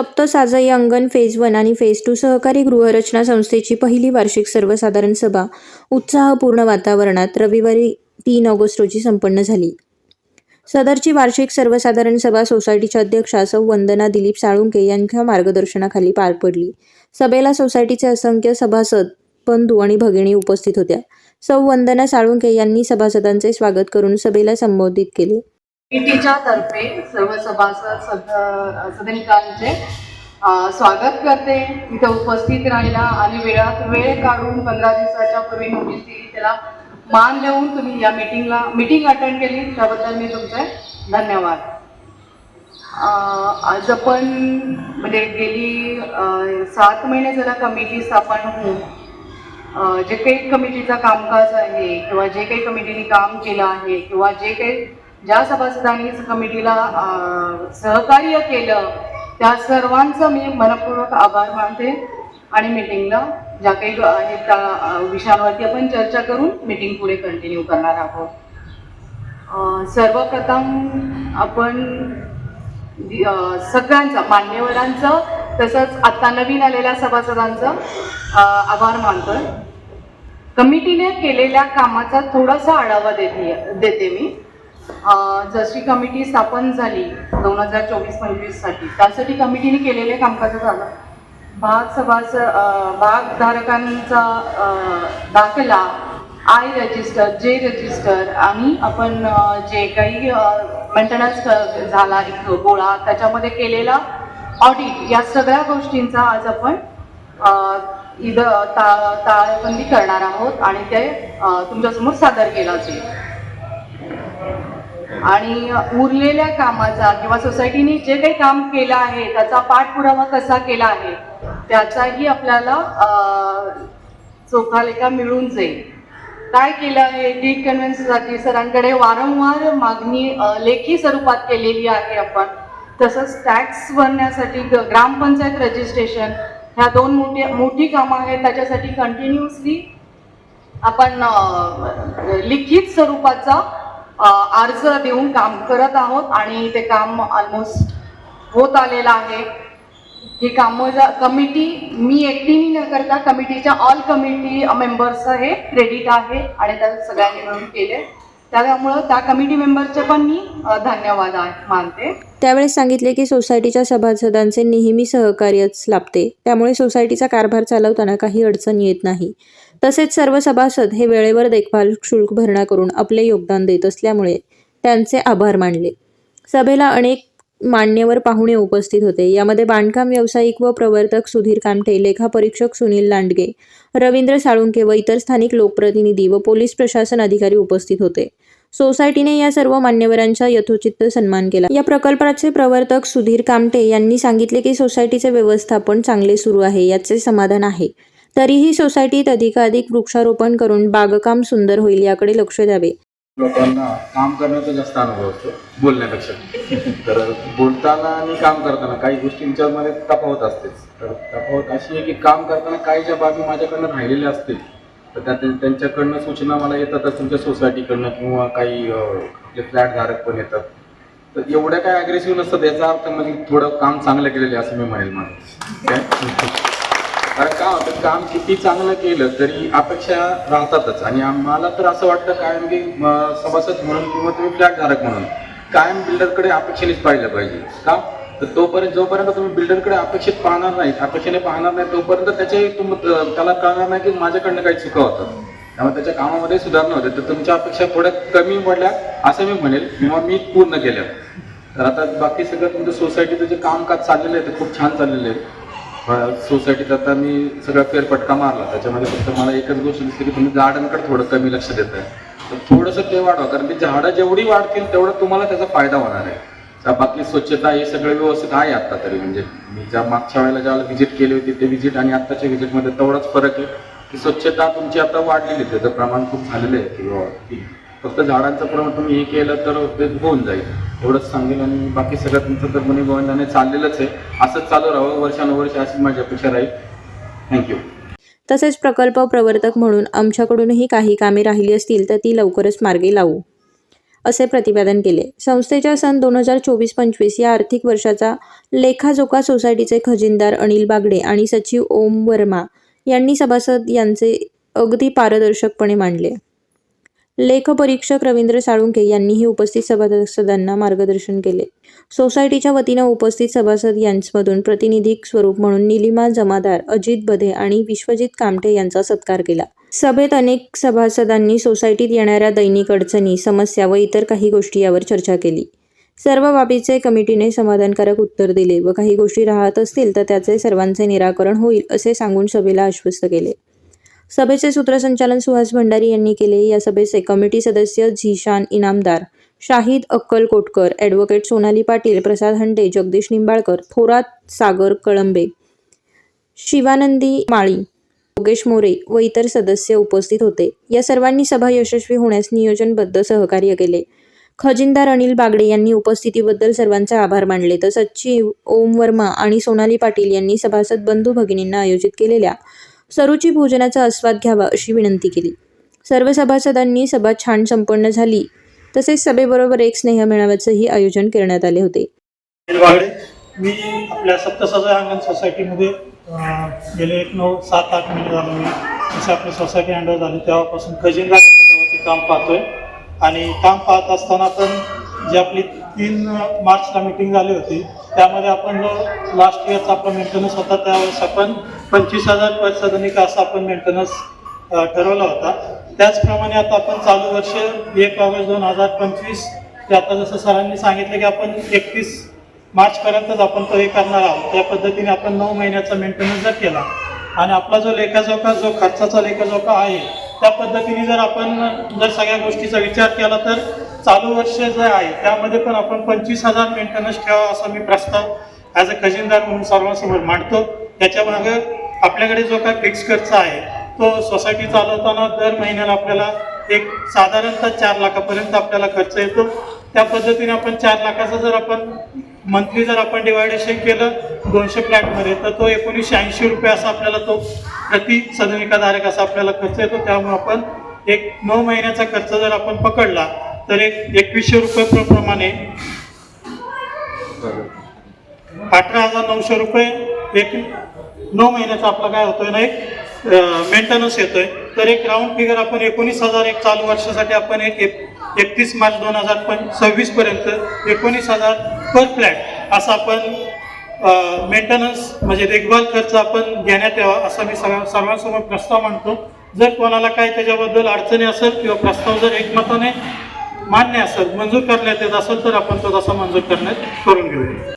तप्त साजई अंगण फेज वन आणि फेज टू सहकारी गृहरचना संस्थेची पहिली वार्षिक सर्वसाधारण सभा. उत्साहपूर्ण वातावरणात रविवारी तीन ऑगस्ट रोजी संपन्न झाली. सदरची वार्षिक सर्वसाधारण सभा सोसायटीच्या अध्यक्षा सौ वंदना दिलीप साळुंके यांच्या मार्गदर्शनाखाली पार पडली. सभेला सोसायटीचे असंख्य सभासद बंधू आणि भगिनी उपस्थित होत्या. सौ वंदना साळुंके यांनी सभासदांचे स्वागत करून सभेला संबोधित केले. ईटीच्या तर्फे सर्व सभासद सद सदनिकांचे स्वागत करते. इथं उपस्थित राहिला आणि वेळात वेळ काढून पंधरा दिवसाच्या पूर्वी नोटीस दिली. त्याला मान देऊन तुम्ही या मीटिंगला मीटिंग अटेंड केली. त्याबद्दल मी तुमचे धन्यवाद. आज आपण म्हणजे गेली सात महिने झाला कमिटी स्थापन होऊन जे काही कमिटीचा कामकाज आहे किंवा जे काही कमिटीने काम केलं आहे किंवा जे काही ज्या सभासदांनी कमिटीला सहकार्य केलं त्या सर्वांचं मी मनपूर्वक आभार मानते आणि मीटिंगला ज्या काही आहेत त्या विषयांवरती आपण चर्चा करून मीटिंग पुढे कंटिन्यू करणार आहोत. सर्वप्रथम आपण सगळ्यांचं मान्यवरांचं तसंच आता नवीन आलेल्या सभासदांचं आभार मानतोय. कमिटीने केलेल्या कामाचा थोडासा आढावा देते देते मी. जशी कमिटी स्थापन झाली दोन हजार चोवीस पंचवीससाठी त्यासाठी कमिटीने केलेले कामकाज झालं. भाग सभास भागधारकांचा दाखला आय रजिस्टर जे रजिस्टर आणि आपण जे काही मेंटेनन्स झाला एक गोळा त्याच्यामध्ये केलेला ऑडिट या सगळ्या गोष्टींचा आज आपण इथं ता ताळेबंदी करणार आहोत आणि ते तुमच्यासमोर सादर केला जाईल. आणि उरलेल्या कामाचा किंवा सोसायटीने जे काही काम केलं आहे त्याचा पाठपुरावा कसा केला आहे त्याचाही आपल्याला चोखालेखा मिळून जाईल. काय केलं आहे डीड कन्व्हेन्ससाठी सरांकडे वारंवार मागणी लेखी स्वरूपात केलेली आहे आपण. तसंच टॅक्स भरण्यासाठी ग्रामपंचायत रजिस्ट्रेशन ह्या दोन मोठी मोठी कामं आहेत त्याच्यासाठी कंटिन्युअसली आपण लिखित स्वरूपाचा अर्ज देऊन काम करत आहोत आणि ते काम ऑलमोस्ट होत आलेलं आहे. ही कामं कमिटी मी एकटीने न करता कमिटीच्या ऑल कमिटी मेंबर्स हे क्रेडिट आहे आणि त्या सगळ्यांनी मिळून केले. त्यामुळं त्या कमिटी मेंबरचे पण मी धन्यवाद मानते. त्यावेळेस सांगितले की सोसायटीच्या सभासदांचे नेहमी सहकार्यच लाभते. त्यामुळे सोसायटीचा कारभार चालवताना काही अडचण येत नाही. तसेच सर्व सभासद हे वेळेवर देखभाल शुल्क भरणा करून आपले योगदान देत असल्यामुळे त्यांचे आभार मानले. सभेला अनेक मान्यवर पाहुणे उपस्थित होते. यामध्ये बांधकाम व्यावसायिक व प्रवर्तक सुधीर कामठे लेखापरीक्षक सुनील लांडगे रवींद्र साळुंके व इतर स्थानिक लोकप्रतिनिधी व पोलीस प्रशासन अधिकारी उपस्थित होते. सोसायटीने या सर्व मान्यवरांचा यथोचित सन्मान केला. या प्रकल्पाचे प्रवर्तक सुधीर कामटे यांनी सांगितले की सोसायटीचे व्यवस्थापन चांगले सुरू आहे याचे समाधान आहे. तरीही सोसायटीत अधिकाधिक वृक्षारोपण करून बागकाम सुंदर होईल याकडे लक्ष द्यावे. लोकांना काम करण्याचा जास्त अनुभव असतो बोलण्यापेक्षा. तर बोलताना आणि काम करताना काही गोष्टींच्यामध्ये तफावत असतेच. तर तफावत अशी आहे की काम करताना काही ज्या बाबी माझ्याकडनं राहिलेल्या असतील तर त्या त्या- त्यांच्याकडनं सूचना मला येतातच तुमच्या सोसायटीकडनं किंवा काही आपले फ्लॅट धारक पण येतात. तर एवढ्या काय अग्रेसिव्ह नसतात याचा अर्थ म्हणजे थोडं काम चांगलं केलेलं आहे असं मी म्हणेल मला. काय? कारण का होतं काम किती चांगलं केलं तरी अपेक्षा राहतातच. आणि आम्हाला तर असं वाटतं कायम की सभासद म्हणून किंवा तुम्ही फ्लॅट धारक म्हणून कायम बिल्डरकडे अपेक्षेनेच पाहिलं पाहिजे. का? तर तोपर्यंत जोपर्यंत तुम्ही बिल्डरकडे अपेक्षित पाहणार नाहीत अपेक्षेने पाहणार नाही तोपर्यंत त्याचे तुम त्याला कळणार नाही की माझ्याकडनं काही चुका होतात. त्यामुळे त्याच्या कामामध्ये सुधारणा होते. तर तुमच्या अपेक्षा थोड्या कमी पडल्या असं मी म्हणेल. किंवा मी पूर्ण केल्या. तर आता बाकी सगळं तुमचं सोसायटीचं जे कामकाज चाललेलं आहे ते खूप छान चाललेलं आहे. सोसायटीत आता मी सगळा फेरपटका मारला. त्याच्यामध्ये फक्त मला एकच गोष्ट दिसते की तुम्ही झाडांकडे थोडं कमी लक्ष देत आहे तर थोडंसं ते वाढवा कारण ते झाडं जेवढी वाढतील तेवढं तुम्हाला त्याचा फायदा होणार आहे. त्या बाकी स्वच्छता हे सगळं व्यवस्थित आहे आत्ता तरी. म्हणजे मी ज्या मागच्या वेळेला ज्यावेळेला व्हिजिट केली होती ते व्हिजिट आणि आत्ताच्या व्हिजिटमध्ये तेवढाच फरक आहे की स्वच्छता तुमची आता वाढलेली आहे. त्याचं प्रमाण खूप झालेलं आहे की फक्त झाडांचं प्रमाण तुम्ही हे केलं तर ते होऊन जाईल. एवढंच सांगेल आणि बाकी सगळं तुमचं तर गुन्हे गोविंदाने चाललेलंच आहे. असंच चालू राहावं वर्षानुवर्ष अशी माझी अपेक्षा राहील. थँक्यू तसेच प्रकल्प प्रवर्तक म्हणून आमच्याकडूनही काही कामे राहिली असतील तर ती लवकरच मार्गी लावू असे प्रतिपादन केले. संस्थेच्या सन दोन हजार चोवीस पंचवीस या आर्थिक वर्षाचा लेखाजोखा सोसायटीचे खजिनदार अनिल बागडे आणि सचिव ओम वर्मा यांनी सभासद यांचे अगदी पारदर्शकपणे मांडले. लेखपरीक्षक रवींद्र साळुंके यांनीही उपस्थित सभासदांना मार्गदर्शन केले. सोसायटीच्या वतीनं उपस्थित सभासद यांच्यामधून प्रतिनिधिक स्वरूप म्हणून निलिमा जमादार अजित बधे आणि विश्वजित कामठे यांचा सत्कार केला. सभेत अनेक सभासदांनी सोसायटीत येणाऱ्या दैनिक अडचणी समस्या व इतर काही गोष्टी यावर चर्चा केली. सर्व बाबीचे कमिटीने समाधानकारक उत्तर दिले व काही गोष्टी राहत असतील तर त्याचे सर्वांचे निराकरण होईल असे सांगून सभेला आश्वस्त केले. सभेचे सूत्रसंचालन सुहास भंडारी यांनी केले. या सभेचे कमिटी सदस्य झीशान इनामदार शाहिद अक्कल कोटकर ॲडव्होकेट सोनाली पाटील प्रसाद हंडे जगदीश निंबाळकर थोरात सागर कळंबे शिवानंदी माळी योगेश मोरे व इतर सदस्य उपस्थित होते. या सर्वांनी सभा यशस्वी होण्यास नियोजनबद्ध सहकार्य केले. खजिनदार अनिल बागडे यांनी उपस्थितीबद्दल सर्वांचे आभार मानले. तर सचिव ओम वर्मा आणि सोनाली पाटील यांनी सभासद बंधू भगिनींना आयोजित केलेल्या सरुची भोजनाचा आस्वाद घ्यावा अशी विनंती केली. सर्व सभासदांनी सभा छान संपन्न झाली. तसेच सभेबरोबर एक स्नेह मेळाव्याचंही आयोजन करण्यात आले होते. मी आपल्या सप्तसजा अंगण सोसायटीमध्ये गेले एक नऊ सात आठ महिने झालो मी. जसे आपली सोसायटी हँडल झाली तेव्हापासून खजिनदार काम पाहतोय. आणि काम पाहत असताना पण जी आपली तीन मार्चला मीटिंग झाली होती त्यामध्ये आपण जो लास्ट इयरचा आपला मेंटेनन्स होता त्यावेळेस आपण पंचवीस हजार पर सदनिका असा आपण मेंटेनन्स ठरवला होता. त्याचप्रमाणे आता आपण चालू वर्ष एक ऑगस्ट दोन हजार पंचवीस ते आता जसं सरांनी सांगितलं की आपण एकतीस मार्चपर्यंतच आपण तो हे करणार आहोत. त्या पद्धतीने आपण नऊ महिन्याचा मेंटेनन्स जर केला आणि आपला जो लेखाजोखा जो खर्चाचा लेखाजोखा आहे त्या पद्धतीने जर आपण जर सगळ्या गोष्टीचा विचार केला तर चालू वर्ष जे आहे त्यामध्ये पण आपण पंचवीस हजार मेंटेनन्स ठेवा असा मी प्रस्ताव ॲज अ खजिनदार म्हणून सर्वांसमोर मांडतो. त्याच्यामागं आपल्याकडे जो काय फिक्स खर्च आहे तो सोसायटी चालवताना दर महिन्याला आपल्याला एक साधारणतः चार लाखापर्यंत आपल्याला खर्च येतो. त्या पद्धतीने आपण चार लाखाचा जर आपण मंथली जर आपण डिवायडेशन केलं दोनशे फ्लॅटमध्ये तर तो एकोणीसशे ऐंशी रुपये असा आपल्याला तो प्रति सदनिकाधारक असा आपल्याला खर्च येतो. त्यामुळे आपण एक नऊ महिन्याचा खर्च जर आपण पकडला तर एक एकवीसशे रुपये प्रमाणे अठरा हजार नऊशे रुपये एक नऊ महिन्याचा आपला काय होतोय ना एक मेंटेनन्स येतोय. तर एक राऊंड फिगर आपण एकोणीस हजार एक चालू वर्षासाठी आपण एक एकतीस मार्च दोन हजार पण सव्वीस पर्यंत एकोणीस हजार पर फ्लॅट असा आपण मेंटेनन्स म्हणजे देखभाल खर्च आपण घेण्यात यावा असा मी सर्व सर्वांसमोर प्रस्ताव मांडतो जर कोणाला काही त्याच्याबद्दल अडचणी असेल किंवा प्रस्ताव जर एकमताने मान्य असेल मंजूर करण्यात येत असेल तर आपण तो तसा मंजूर करण्यात करून घेऊया